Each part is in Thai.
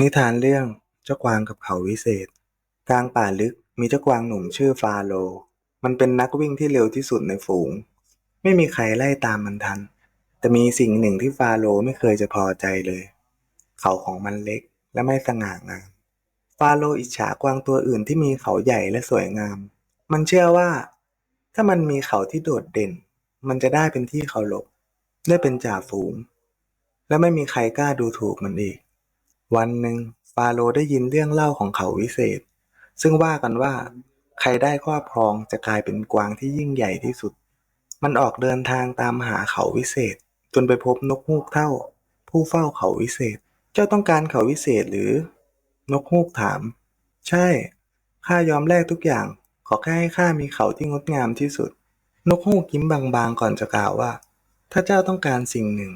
นิทานเรื่องเจ้ากวางกับเขาวิเศษ กลางป่าลึกมีเจ้ากวางหนุ่มชื่อฟาโล มันเป็นนักวิ่งที่เร็วที่สุดในฝูง ไม่มีใครไล่ตามมันทัน แต่มีสิ่งหนึ่งที่ฟาโลไม่เคยจะพอใจเลย เขาของมันเล็กและไม่สง่างาม ฟาโลอิจฉากวางตัวอื่นที่มีเขาใหญ่และสวยงาม มันเชื่อว่า ถ้ามันมีเขาที่โดดเด่น มันจะได้เป็นที่เคารพได้เป็นจ่าฝูง และไม่มีใครกล้าดูถูกมันอีก วันหนึ่งฟาโรห์ได้ยินเรื่องเล่าของเขาวิเศษ ซึ่งว่ากันว่า ใครได้ครอบครองจะกลายเป็นกวางที่ยิ่งใหญ่ที่สุด มันออกเดินทางตามหาเขาวิเศษ จนไปพบนกฮูกเท่า ผู้เฝ้าเขาวิเศษ เจ้าต้องการเขาวิเศษหรือ นกฮูกถาม ใช่ข้ายอมแลกทุกอย่าง ขอแค่ให้ข้ามีเขาที่งดงามที่สุด นกฮูกยิ้มบางๆก่อนจะกล่าวว่า ถ้าเจ้าต้องการสิ่งหนึ่ง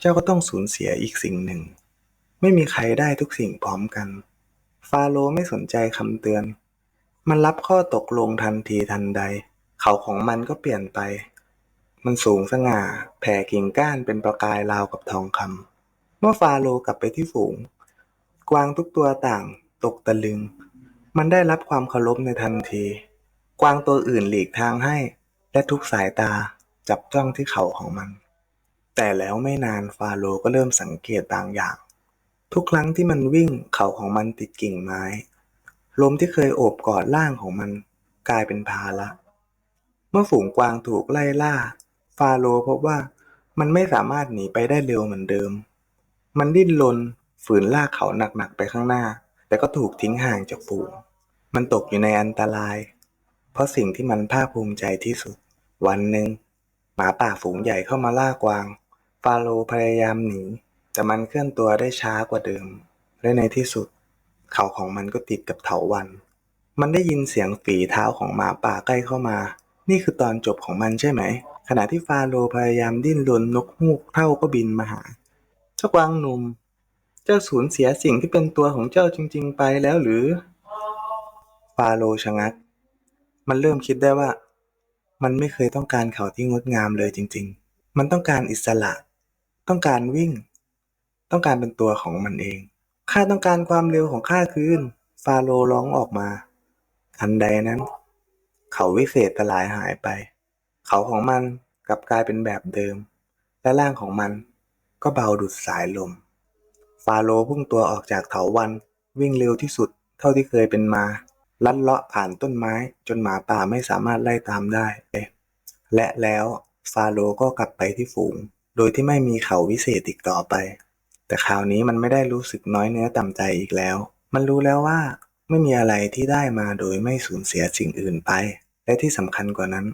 เจ้าก็ต้องสูญเสียอีกสิ่งหนึ่ง ไม่มีใครได้ทุกสิ่งพร้อมกัน ฟาโรห์ไม่สนใจคำเตือน มันรับข้อตกลงทันทีทันใด เขาของมันก็เปลี่ยนไป มันสูงสง่า แผ่กิ่งก้านเป็นประกายราวกับทองคำเมื่อฟาโรห์กลับไปที่ฝูง กวางทุกตัวต่างตกตะลึง มันได้รับความเคารพในทันที กวางตัวอื่นหลีกทางให้ และทุกสายตาจับจ้องที่เขาของมัน แต่แล้วไม่นานฟาโรห์ก็เริ่มสังเกตบางอย่าง ทุกครั้งที่มันวิ่งเขาของมันติดกิ่งไม้ ลมที่เคยโอบกอดร่างของมันกลายเป็นภาระ เมื่อฝูงกวางถูกไล่ล่า ฟาโรพบว่ามันไม่สามารถหนีไปได้เร็วเหมือนเดิม มันดิ้นรนฝืนลากเขาหนักๆไปข้างหน้า แต่ก็ถูกทิ้งห่างจากฝูง มันตกอยู่ในอันตราย เพราะสิ่งที่มันภาคภูมิใจที่สุด วันหนึ่งหมาป่าฝูงใหญ่เข้ามาล่ากวาง ฟาโรพยายามหนี แต่มันเคลื่อนตัวได้ช้ากว่าเดิม และในที่สุด เข่าของมันก็ติดกับเถาวัลย์มันได้ยินเสียงฝีเท้าของหมาป่าใกล้เข้ามา นี่คือตอนจบของมันใช่ไหม ขณะที่ฟาโรพยายามดิ้นรนนกฮูกเท่าก็บินมาหา เจ้ากวางหนุ่ม เจ้าสูญเสียสิ่งที่เป็นตัวของเจ้าจริง ๆ ไปแล้วหรือ ฟาโรชะงัก มันเริ่มคิดได้ว่า มันไม่เคยต้องการเขาที่งดงามเลยจริง ๆ มันต้องการอิสระ ต้องการวิ่ง ต้องการเป็นตัวของมันเอง ข้าต้องการความเร็วของข้าคืน ฟาโรห์ร้องออกมา ทันใดนั้น เขาวิเศษสลายหายไป เขาของมันกลับกลายเป็นแบบเดิม และร่างของมันก็เบาดุดสายลม ฟาโรห์พุ่งตัวออกจากเถาวัลย์วิ่งเร็วที่สุดเท่าที่เคยเป็นมา ลัดเลาะผ่านต้นไม้ จนหมาป่าไม่สามารถไล่ตามได้ และแล้วฟาโรห์ก็กลับไปที่ฝูง โดยที่ไม่มีเขาวิเศษอีกต่อไป แต่คราวนี้มันไม่ได้รู้สึกน้อยเนื้อต่ำใจอีกแล้ว มันรู้แล้วว่าไม่มีอะไรที่ได้มาโดยไม่สูญเสียสิ่งอื่นไป และที่สำคัญกว่านั้น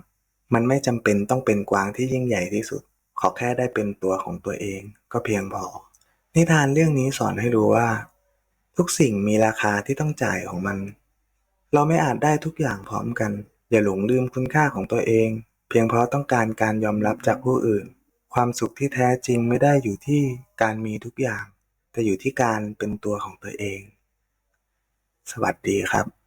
มันไม่จำเป็นต้องเป็นกวางที่ยิ่งใหญ่ที่สุด ขอแค่ได้เป็นตัวของตัวเองก็เพียงพอ นิทานเรื่องนี้สอนให้รู้ว่า ทุกสิ่งมีราคาที่ต้องจ่ายของมัน เราไม่อาจได้ทุกอย่างพร้อมกัน อย่าหลงลืมคุณค่าของตัวเอง เพียงเพราะต้องการการยอมรับจากผู้อื่น ความสุขที่แท้จริงไม่ได้อยู่ที่การมีทุกอย่าง แต่อยู่ที่การเป็นตัวของตัวเอง สวัสดีครับ